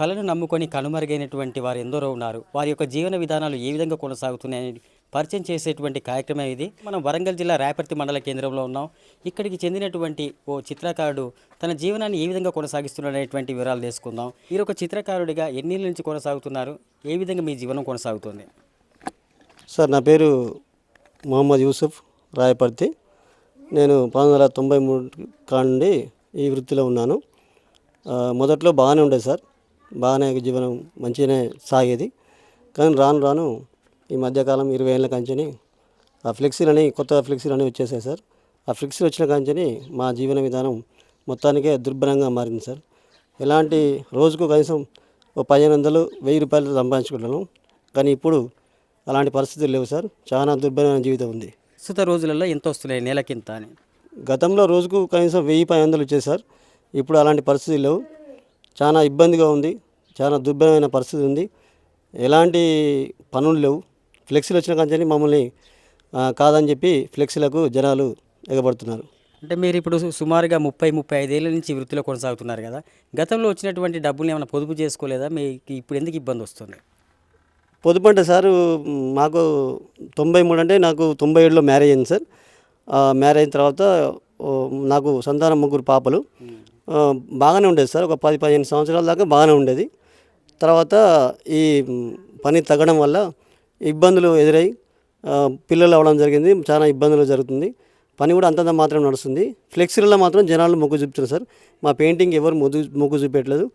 కళను నమ్ముకొని కనుమరుగైనటువంటి వారు ఎందరో ఉన్నారు. వారి యొక్క జీవన విధానాలు ఏ విధంగా కొనసాగుతున్నాయని పరిచయం చేసేటువంటి కార్యక్రమం ఇది. మనం వరంగల్ జిల్లా రేపర్తి మండల కేంద్రంలో ఉన్నాం. ఇక్కడికి చెందినటువంటి ఓ చిత్రకారుడు తన జీవనాన్ని ఏ విధంగా కొనసాగిస్తున్నాడనేటువంటి వివరాలు తెలుసుకుందాం. మీరు ఒక చిత్రకారుడిగా ఎన్నేళ్ళ నుంచి కొనసాగుతున్నారు? ఏ విధంగా మీ జీవనం కొనసాగుతుంది? సార్ నా పేరు మొహమ్మద్ యూసుఫ్ రాయపర్తి. నేను పంతొమ్మిది వందల తొంభై మూడు నుండి ఈ వృత్తిలో ఉన్నాను. మొదట్లో బాగానే ఉండేది సార్. బాగానే జీవనం మంచిగానే సాగేది. కానీ రాను రాను ఈ మధ్యకాలం ఇరవై ఏళ్ళ కంచెని ఆ ఫ్లెక్సీలు అని కొత్త ఫ్లెక్సీలు అని వచ్చేసాయి సార్. ఆ ఫ్లెక్సీలు వచ్చిన కంచెని మా జీవన విధానం మొత్తానికే దుర్భరంగా మారింది సార్. ఎలాంటి రోజుకు కనీసం ఓ పదిహేను వందలు వెయ్యి రూపాయలు సంపాదించుకుంటాను కానీ ఇప్పుడు అలాంటి పరిస్థితులు లేవు సార్. చాలా దుర్భరమైన జీవితం ఉంది. ప్రస్తుత రోజులలో ఎంత వస్తున్నాయి నెలకింత అని? గతంలో రోజుకు కనీసం వెయ్యి పది వందలు వచ్చేది సార్. ఇప్పుడు అలాంటి పరిస్థితులు లేవు. చాలా ఇబ్బందిగా ఉంది. చాలా దుర్భరమైన పరిస్థితి ఉంది. ఎలాంటి పనులు లేవు. ఫ్లెక్సీలు వచ్చిన కానీ మమ్మల్ని కాదని చెప్పి ఫ్లెక్సీలకు జనాలు ఎగబడుతున్నారు. అంటే మీరు ఇప్పుడు సుమారుగా ముప్పై ముప్పై ఐదేళ్ళ నుంచి వృత్తిలో కొనసాగుతున్నారు కదా. గతంలో వచ్చినటువంటి డబ్బులు ఏమైనా పొదుపు చేసుకోలేదా? మీకు ఇప్పుడు ఎందుకు ఇబ్బంది వస్తుంది? పొదుపు అంటే సార్ మాకు తొంభై మూడు అంటే నాకు తొంభై ఏడులో మ్యారేజ్ అయింది సార్. ఆ, మ్యారేజ్ అయిన తర్వాత నాకు సంతానం ముగ్గురు పాపలు. బాగానే ఉండేది సార్. ఒక పది పదిహేను సంవత్సరాల దాకా బాగానే ఉండేది. తర్వాత ఈ పని తగ్గడం వల్ల ఇబ్బందులు ఎదురై పిల్లలు అవ్వడం జరిగింది. చాలా ఇబ్బందులు జరుగుతుంది. పని కూడా అంతంత మాత్రం నడుస్తుంది. ఫ్లెక్సీలలో మాత్రం జనాలు మొగ్గు చూపుతున్నారు సార్. మా పెయింటింగ్ ఎవరు మొగ్గు మొగ్గు చూపెట్టలేదు.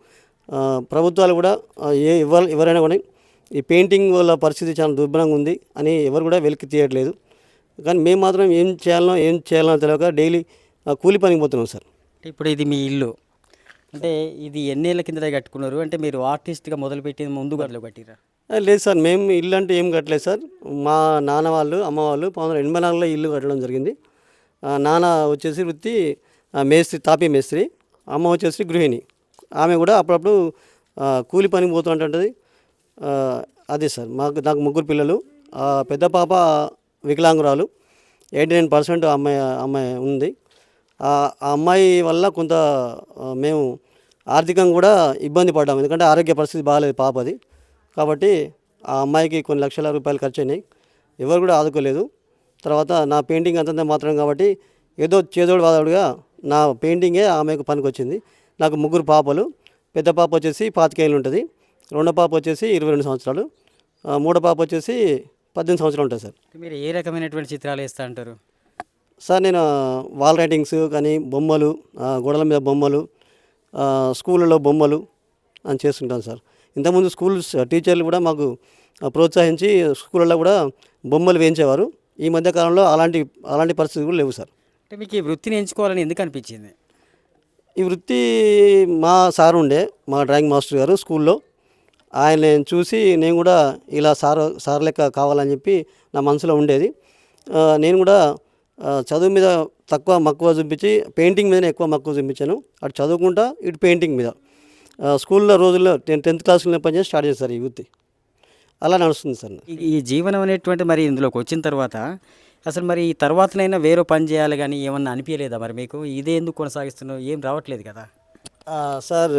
ప్రభుత్వాలు కూడా ఏ ఎవరు ఎవరైనా కూడా ఈ పెయింటింగ్ వల్ల పరిస్థితి చాలా దుర్భరంగా ఉంది అని ఎవరు కూడా వెలికి తీయట్లేదు. కానీ మేము మాత్రం ఏం చేయాలనో ఏం చేయాలనో తెలియక డైలీ కూలి పనికి పోతున్నాం సార్. అంటే ఇప్పుడు ఇది మీ ఇల్లు. అంటే ఇది ఎన్నేళ్ళ కిందట కట్టుకున్నారు? అంటే మీరు ఆర్టిస్ట్గా మొదలుపెట్టిన ముందు గదిలో కట్టిరా? లేదు సార్ మేము ఇల్లు అంటే ఏం కట్టలేదు సార్. మా నాన్న వాళ్ళు అమ్మ వాళ్ళు పంతొమ్మిది ఎనభై నాలుగులో ఇల్లు కట్టడం జరిగింది. నాన్న వచ్చేసి వృత్తి మేస్త్రి తాపీ మేస్త్రి అమ్మ వచ్చేసి గృహిణి. ఆమె కూడా అప్పుడప్పుడు కూలి పనికి పోతుంటుంది అదే సార్ మాకు నాకు ముగ్గురు పిల్లలు పెద్ద పాప వికలాంగురాలు ఎయిటీ నైన్ పర్సెంట్ అమ్మాయి అమ్మాయి ఉంది. ఆ అమ్మాయి వల్ల కొంత మేము ఆర్థికంగా కూడా ఇబ్బంది పడ్డాము. ఎందుకంటే ఆరోగ్య పరిస్థితి బాగాలేదు పాపది కాబట్టి ఆ అమ్మాయికి కొన్ని లక్షల రూపాయలు ఖర్చు అయినాయి ఎవరు కూడా ఆదుకోలేదు. తర్వాత నా పెయింటింగ్ అంతంత మాత్రం కాబట్టి ఏదో చేదోడు వాదోడుగా నా పెయింటింగే ఆమెకు పనికొచ్చింది. నాకు ముగ్గురు పాపలు. పెద్ద పాప వచ్చేసి పాతికేళ్ళు ఉంటుంది. రెండో పాప వచ్చేసి ఇరవై రెండు సంవత్సరాలు. మూడో పాప వచ్చేసి పద్దెనిమిది సంవత్సరాలు ఉంటుంది సార్. మీరు ఏ రకమైనటువంటి చిత్రాలు వేస్తూ అంటారు? సార్ నేను వాల్ రైటింగ్స్ కానీ బొమ్మలు గోడల మీద బొమ్మలు స్కూళ్ళలో బొమ్మలు అని చేస్తుంటాను సార్. ఇంతకుముందు స్కూల్ టీచర్లు కూడా మాకు ప్రోత్సహించి స్కూళ్ళలో కూడా బొమ్మలు వేయించేవారు. ఈ మధ్య కాలంలో అలాంటి అలాంటి పరిస్థితులు కూడా లేవు సార్. అంటే మీకు ఈ వృత్తిని ఎంచుకోవాలని ఎందుకు అనిపించింది? ఈ వృత్తి మా సార్ ఉండే మా డ్రాయింగ్ మాస్టర్ గారు స్కూల్లో. ఆయన చూసి నేను కూడా ఇలా సార్ సార్ లెక్క కావాలని చెప్పి నా మనసులో ఉండేది. నేను కూడా చదువు మీద తక్కువ మక్కువ చూపించి పెయింటింగ్ మీదనే ఎక్కువ మక్కువ చూపించాను. అటు చదువుకుంటా ఇటు పెయింటింగ్ మీద. స్కూల్లో రోజుల్లో నేను టెన్త్ క్లాస్లో పనిచేసి స్టార్ట్ చేశారు ఈ వృత్తి. అలా నడుస్తుంది సార్ ఈ- జీవనం అనేటువంటి మరి ఇందులోకి వచ్చిన తర్వాత అసలు మరి ఈ తర్వాతనైనా వేరే పని చేయాలి కానీ ఏమన్నా అనిపించలేదా మరి మీకు? ఇదే ఎందుకు కొనసాగిస్తున్నావు? ఏం రావట్లేదు కదా? సార్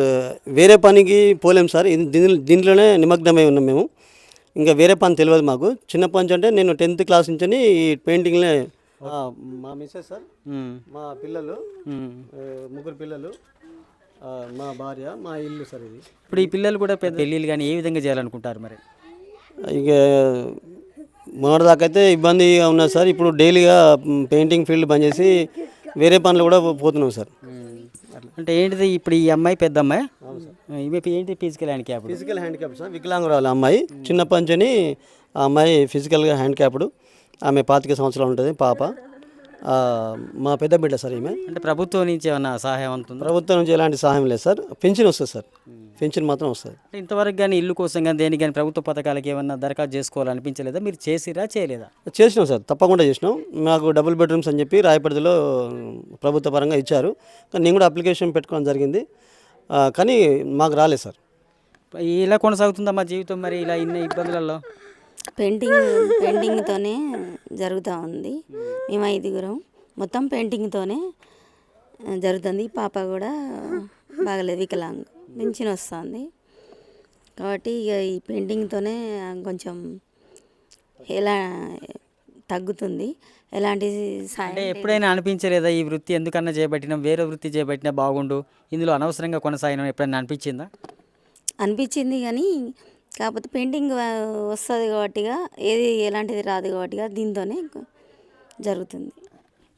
వేరే పనికి పోలేం సార్. దీని దీంట్లోనే నిమగ్నమై ఉన్నాం మేము. ఇంకా వేరే పని తెలియదు మాకు. చిన్నప్పటి నుంచి అంటే నేను టెన్త్ క్లాస్ నుంచి ఈ పెయింటింగ్లే మా మిస్సెస్ సార్ మా పిల్లలు ముగ్గురు పిల్లలు మా భార్య మా ఇల్లు సార్ ఇది. ఇప్పుడు ఈ పిల్లలు కూడా పెద్ద పెళ్ళిళ్ళు కానీ ఏ విధంగా చేయాలనుకుంటారు మరి? ఇక మొన్నటిదాకైతే ఇబ్బందిగా ఉన్నది సార్. ఇప్పుడు డైలీగా పెయింటింగ్ ఫీల్డ్ బంద్ చేసి వేరే పనులు కూడా పోతున్నాం సార్. అంటే ఏంటిది ఇప్పుడు ఈ అమ్మాయి పెద్ద అమ్మాయి? ఇవి ఏంటి physical handicap physical handicap sir. వికలాంగురాలు అమ్మాయి. చిన్నప్పటి నుంచి ఆ అమ్మాయి ఫిజికల్గా హ్యాండిక్యాప్డ్ ఆమె పాతిక సంవత్సరాలు ఉంటుంది పాప. మా పెద్ద బిడ్డ సార్ ఈమె. అంటే ప్రభుత్వం నుంచి ఏమన్నా సహాయం అందుతుందా ప్రభుత్వం నుంచి ఎలాంటి సహాయం లేదు సార్. పెన్షన్ వస్తుంది సార్. పెన్షన్ మాత్రం వస్తుంది. ఇంతవరకు కానీ ఇల్లు కోసం కానీ దేనికి కానీ ప్రభుత్వ పథకాలకి ఏమన్నా దరఖాస్తు చేసుకోవాలనిపించలేదా? మీరు చేసిరా చేయలేదా? చేసినాం సార్. తప్పకుండా చేసినాం. మాకు డబుల్ బెడ్రూమ్స్ అని చెప్పి రాయపడిలో ప్రభుత్వ పరంగా ఇచ్చారు. కానీ నేను కూడా అప్లికేషన్ పెట్టుకోవడం జరిగింది. కానీ మాకు రాలేదు సార్. ఇలా కొనసాగుతుందా మా జీవితం మరి? ఇలా ఇన్ని ఇబ్బందులలో? పెయింటింగ్ పెయింటింగ్తోనే జరుగుతూ ఉంది. మేము ఐదుగురం. మొత్తం పెయింటింగ్తోనే జరుగుతుంది. పాప కూడా బాగలేదు వికలాంగ్. పెన్షన్ వస్తుంది. కాబట్టి ఇక ఈ పెయింటింగ్తోనే కొంచెం ఎలా తగ్గుతుంది. ఎలాంటి అంటే ఎప్పుడైనా అనిపించలేదా ఈ వృత్తి? ఎందుకన్నా చేపట్టినా వేరే వృత్తి చేపట్టినా బాగుండు. ఇందులో అనవసరంగా కొనసాగిన ఎప్పుడైనా అనిపించిందా? అనిపించింది కానీ కాకపోతే పెయింటింగ్ వస్తుంది కాబట్టిగా ఏది ఎలాంటిది రాదు కాబట్టిగా దీంతోనే జరుగుతుంది.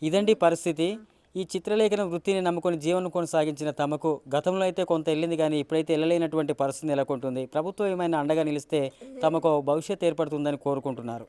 ఇదండి పరిస్థితి. ఈ చిత్రలేఖన వృత్తిని నమ్ముకొని జీవనం కొనసాగించిన తమకు గతంలో అయితే కొంత వెళ్ళింది కానీ ఇప్పుడైతే వెళ్ళలేనటువంటి పరిస్థితి నెలకొంటుంది. ప్రభుత్వం ఏమైనా అండగా నిలిస్తే తమకు భవిష్యత్తు ఏర్పడుతుందని కోరుకుంటున్నారు.